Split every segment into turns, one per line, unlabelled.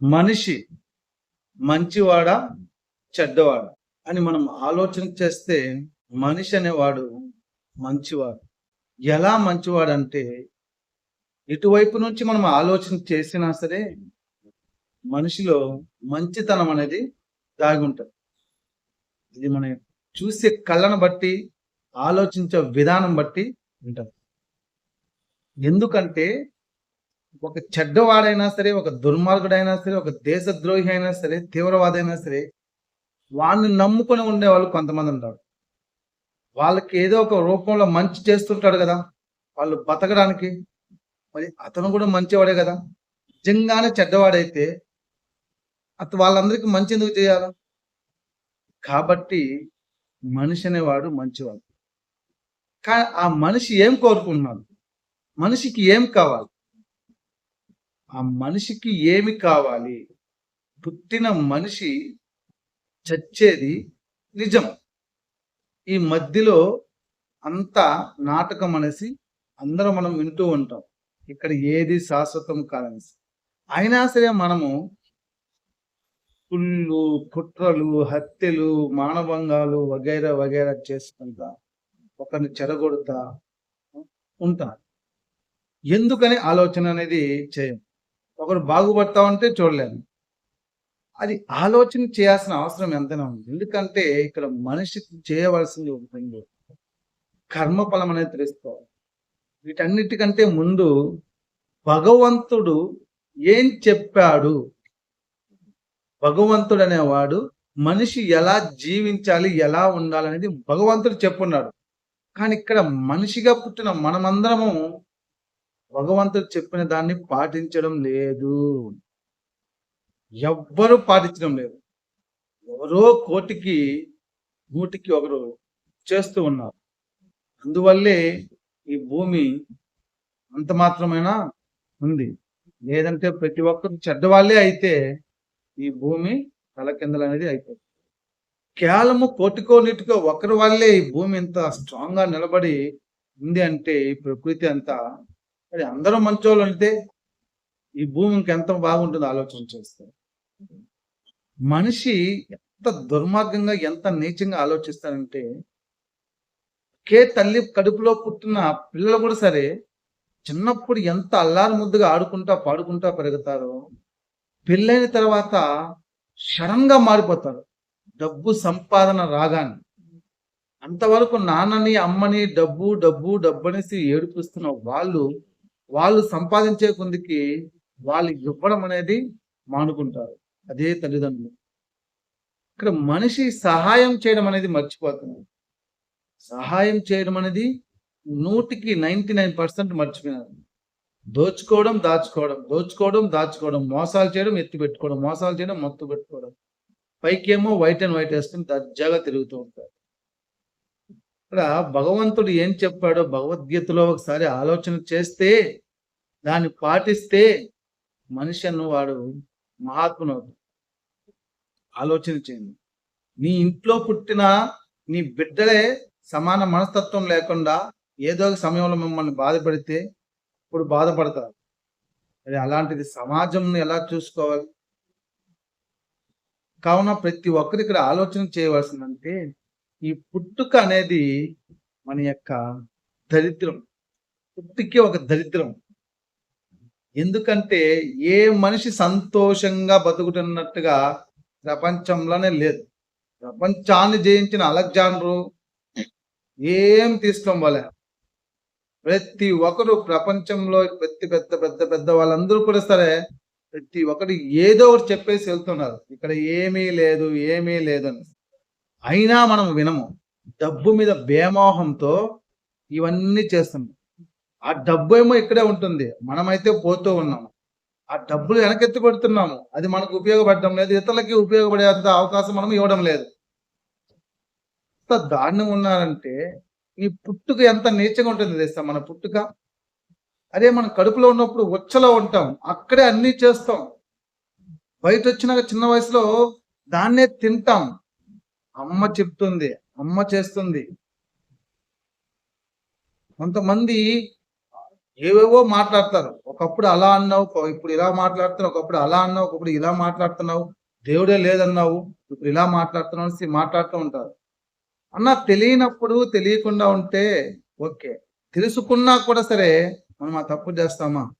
మనిషి మంచివాడా చెడ్డవాడా అని మనం ఆలోచన చేస్తే మనిషి అనేవాడు మంచివాడు. ఎలా మంచివాడంటే ఇటువైపు నుంచి మనం ఆలోచన చేసినా సరే మనిషిలో మంచితనం అనేది దాగి ఉంటుంది ఇది మనం చూసే కళ్ళను బట్టి ఆలోచించే విధానం బట్టి ఉంటుంది. ఎందుకంటే ఒక చెడ్డవాడైనా సరే ఒక దుర్మార్గుడైనా సరే ఒక దేశద్రోహి అయినా సరే తీవ్రవాదైనా అయినా సరే వాడిని నమ్ముకొని ఉండే వాళ్ళు కొంతమంది ఉంటారు. వాళ్ళకి ఏదో ఒక రూపంలో మంచి చేస్తుంటాడు కదా వాళ్ళు బతకడానికి. మరి అతను కూడా మంచివాడే కదా. నిజంగానే చెడ్డవాడైతే అత వాళ్ళందరికీ మంచి ఎందుకు చేయాలి? కాబట్టి మనిషి అనేవాడు మంచివాడు. కానీ ఆ మనిషి ఏం కోరుకుంటున్నాడు? మనిషికి ఏం కావాలి? ఆ మనిషికి ఏమి కావాలి? పుట్టిన మనిషి చచ్చేది నిజం. ఈ మధ్యలో అంతా నాటకం అనేసి అందరం మనం వింటూ ఉంటాం. ఇక్కడ ఏది శాశ్వతం కాదనేసి. అయినా సరే మనము కుళ్ళు కుట్రలు హత్యలు మానభంగాలు వగైరా వగైరా చేసుకుంటా ఒకరిని చెరగొడతా ఉంటారు ఎందుకని ఆలోచన అనేది చేయం. ఒకరు బాగుపడతా ఉంటే చూడలేము. అది ఆలోచన చేయాల్సిన అవసరం ఎంతైనా ఉంది. ఎందుకంటే ఇక్కడ మనిషికి చేయవలసింది ఒకటి కర్మఫలం అనేది తెలుసుకోవాలి. వీటన్నిటికంటే ముందు భగవంతుడు ఏం చెప్పాడు? భగవంతుడు అనేవాడు మనిషి ఎలా జీవించాలి ఎలా ఉండాలనేది భగవంతుడు చెప్పున్నాడు. కానీ ఇక్కడ మనిషిగా పుట్టిన మనమందరము భగవంతుడు చెప్పిన దాన్ని పాటించడం లేదు. ఎవ్వరూ పాటించడం లేదు. ఎవరో కోటికి నూటికి ఒకరు చేస్తూ ఉన్నారు. అందువల్లే ఈ భూమి అంత మాత్రమైనా ఉంది. లేదంటే ప్రతి ఒక్కరు చెడ్డవాళ్ళే అయితే ఈ భూమి తలకిందలు అనేది అయిపోతుంది. కేవలము కోటికో నీటికో ఒకరి వల్లే ఈ భూమి ఇంత స్ట్రాంగ్గా నిలబడి ఉంది అంటే ఈ ప్రకృతి అంతా మరి అందరూ మంచోళ్ళు అంటే ఈ భూమి ఇంకెంత బాగుంటుందో ఆలోచన చేస్తే. మనిషి ఎంత దుర్మార్గంగా ఎంత నీచంగా ఆలోచిస్తారంటే కే తల్లి కడుపులో పుట్టిన పిల్లలు కూడా సరే చిన్నప్పుడు ఎంత అల్లారు ముద్దుగా ఆడుకుంటా పాడుకుంటా పెరుగుతారో పెళ్ళైన తర్వాత సడన్గా మారిపోతారు. డబ్బు సంపాదన రాగానే. అంతవరకు నాన్నని అమ్మని డబ్బు డబ్బు డబ్బు అనేసి ఏడిపిస్తున్న వాళ్ళు వాళ్ళు సంపాదించే కొందికి వాళ్ళు ఇవ్వడం అనేది మానుకుంటారు. అదే తల్లిదండ్రులు. ఇక్కడ మనిషి సహాయం చేయడం అనేది మర్చిపోతున్నారు సహాయం చేయడం అనేది నూటికి నైంటీ నైన్ పర్సెంట్ మర్చిపోయినారు దోచుకోవడం దాచుకోవడం దోచుకోవడం దాచుకోవడం మోసాలు చేయడం ఎత్తి పెట్టుకోవడం మోసాలు చేయడం మత్తు పెట్టుకోవడం. పైకేమో వైట్ అండ్ వైట్ వేసుకుని దర్జాగా తిరుగుతూ ఉంటారు. ఇక్కడ భగవంతుడు ఏం చెప్పాడో భగవద్గీతలో ఒకసారి ఆలోచన చేస్తే దాన్ని పాటిస్తే మనిషి అన్నవాడు మహాత్ముడు ఆలోచన చేయండి. నీ ఇంట్లో పుట్టిన నీ బిడ్డలే సమాన మనస్తత్వం లేకుండా ఏదో ఒక సమయంలో మిమ్మల్ని బాధపడితే ఇప్పుడు బాధపడతారు. అది అలాంటిది సమాజంను ఎలా చూసుకోవాలి? కావున ప్రతి ఒక్కరు ఇక్కడ ఆలోచన చేయవలసిందంటే ఈ పుట్టుక అనేది మన యొక్క దరిద్రం. పుట్టుకే ఒక దరిద్రం. ఎందుకంటే ఏ మనిషి సంతోషంగా బతుకుతున్నట్టుగా ప్రపంచంలోనే లేదు. ప్రపంచాన్ని జయించిన అలెగ్జాండరు ఏం తీసుకోవాలి ప్రతి ఒక్కరు ప్రపంచంలో ప్రతి పెద్ద పెద్ద పెద్ద వాళ్ళందరూ కూడా సరే ప్రతి ఒక్కరు ఏదో ఒకటి చెప్పేసి వెళ్తున్నారు. ఇక్కడ ఏమీ లేదు ఏమీ లేదు అని అయినా మనం వినము. డబ్బు మీద బేమోహంతో ఇవన్నీ చేస్తున్నాం. ఆ డబ్బు ఏమో ఇక్కడే ఉంటుంది. మనమైతే పోతూ ఉన్నాము. ఆ డబ్బులు వెనకెత్తి పెడుతున్నాము అది మనకు ఉపయోగపడడం లేదు. ఇతరులకి ఉపయోగపడేంత అవకాశం మనం ఇవ్వడం లేదు. ఎంత దారుణం ఉన్నారంటే ఈ పుట్టుక ఎంత నీచంగా ఉంటుంది తెలుసా? మన పుట్టుక? అదే మనం కడుపులో ఉన్నప్పుడు ఉచ్చలో ఉంటాం. అక్కడే అన్నీ చేస్తాం. బయట వచ్చినాక చిన్న వయసులో దాన్నే తింటాం. అమ్మ చెప్తుంది అమ్మ చేస్తుంది. కొంతమంది ఏవేవో మాట్లాడతారు. ఒకప్పుడు అలా అన్నావు ఇప్పుడు ఇలా మాట్లాడుతున్నావు ఒకప్పుడు అలా అన్నావు ఒకప్పుడు ఇలా మాట్లాడుతున్నావు దేవుడే లేదన్నావు ఇప్పుడు ఇలా మాట్లాడుతున్నావు అనేసి మాట్లాడుతూ ఉంటారు. అన్న తెలియనప్పుడు తెలియకుండా ఉంటే ఓకే. తెలుసుకున్నా కూడా సరే మనం ఆ తప్పు చేస్తామా?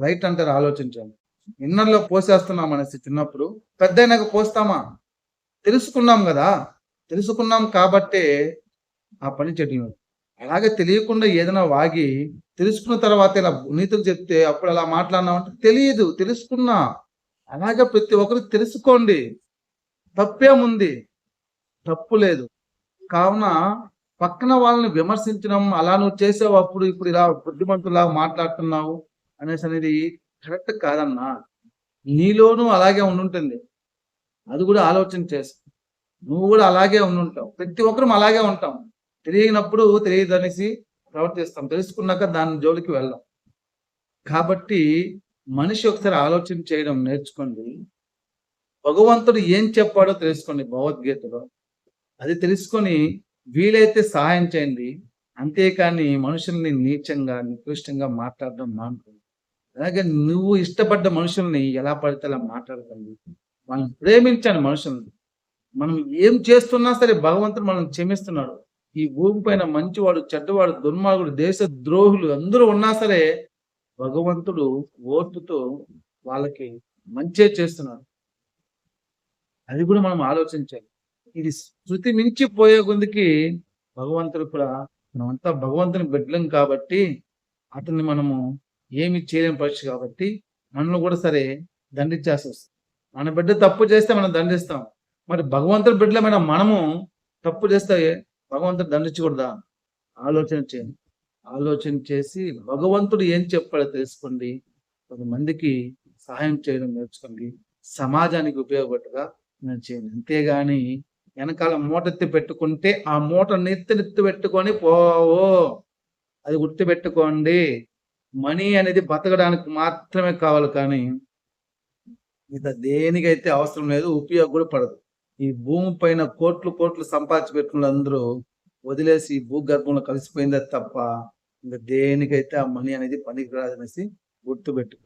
రైట్ అంటారు ఆలోచించాలి. ఇన్నర్లో పోసేస్తున్నాం అనేసి చిన్నప్పుడు పెద్ద పోస్తామా? తెలుసుకున్నాం కదా తెలుసుకున్నాం కాబట్టే ఆ పని చెట్టు అలాగే తెలియకుండా ఏదైనా వాగి తెలుసుకున్న తర్వాత ఇలా నీతులు చెప్తే అప్పుడు అలా మాట్లాడినామంటే తెలియదు తెలుసుకున్నా. అలాగే ప్రతి ఒక్కరు తెలుసుకోండి. తప్పేముంది తప్పు లేదు. కావున పక్కన వాళ్ళని విమర్శించడం అలా నువ్వు చేసావు అప్పుడు ఇప్పుడు ఇలా బుద్ధిమంతులా మాట్లాడుతున్నావు అనేసి అనేది కరెక్ట్ కాదన్నా. నీలోనూ అలాగే ఉండుంటుంది. అది కూడా ఆలోచన చేసి నువ్వు కూడా అలాగే ఉంటావు ప్రతి ఒక్కరం అలాగే ఉంటాం. తెలియనప్పుడు తెలియదు అనేసి ప్రవర్తిస్తాం. తెలుసుకున్నాక దాని జోలికి వెళ్ళాం కాబట్టి మనిషి ఒకసారి ఆలోచన చేయడం నేర్చుకోండి. భగవంతుడు ఏం చెప్పాడో తెలుసుకోండి భగవద్గీతలో. అది తెలుసుకొని వీలైతే సహాయం చేయండి. అంతేకాని మనుషుల్ని నీచంగా నికృష్టంగా మాట్లాడడం మానుకోండి. అలాగే నువ్వు ఇష్టపడ్డ మనుషుల్ని ఎలా పడితే అలా మాట్లాడకండి. మనం ప్రేమించాను మనుషులను మనం ఏం చేస్తున్నా సరే భగవంతుడు మనం క్షమిస్తున్నాడు. ఈ భూమి పైన మంచివాడు చెడ్డవాడు దుర్మార్గుడు దేశ ద్రోహులు అందరూ ఉన్నా సరే భగవంతుడు ఓర్పుతో వాళ్ళకి మంచే చేస్తున్నాడు. అది కూడా మనం ఆలోచించాలి. ఇది శృతి మించి పోయే కొందికి భగవంతుడు కూడా మనమంతా భగవంతుని బిడ్డలం కాబట్టి అతన్ని మనము ఏమి చేయలేని పరిస్థితి కాబట్టి మనల్ని కూడా సరే దండించాల్సి వస్తుంది. మన బిడ్డ తప్పు చేస్తే మనం దండిస్తాం. మరి భగవంతుడి బిడ్డలమైన మనము తప్పు చేస్తే భగవంతుడు దండించకూడదా? ఆలోచన చేయండి. ఆలోచన చేసి భగవంతుడు ఏం చెప్పాడో తెలుసుకోండి. కొంతమందికి సహాయం చేయడం నేర్చుకోండి. సమాజానికి ఉపయోగపడగా నేను చేయండి. అంతేగాని వెనకాల మూట ఎత్తి పెట్టుకుంటే ఆ మూట నెత్తి పెట్టుకొని పోవో. అది గుర్తుపెట్టుకోండి. మనీ అనేది బతకడానికి మాత్రమే కావాలి కానీ మిగతా దేనికైతే అవసరం లేదు ఉపయోగం కూడా పడదు. ఈ భూమి పైన కోట్లు కోట్లు సంపాదించి పెట్టుకున్న అందరూ వదిలేసి భూగర్భంలో కలిసిపోయిందే తప్ప ఇంకా దేనికైతే ఆ మనీ అనేది పనికి రాదనేసి గుర్తుపెట్టు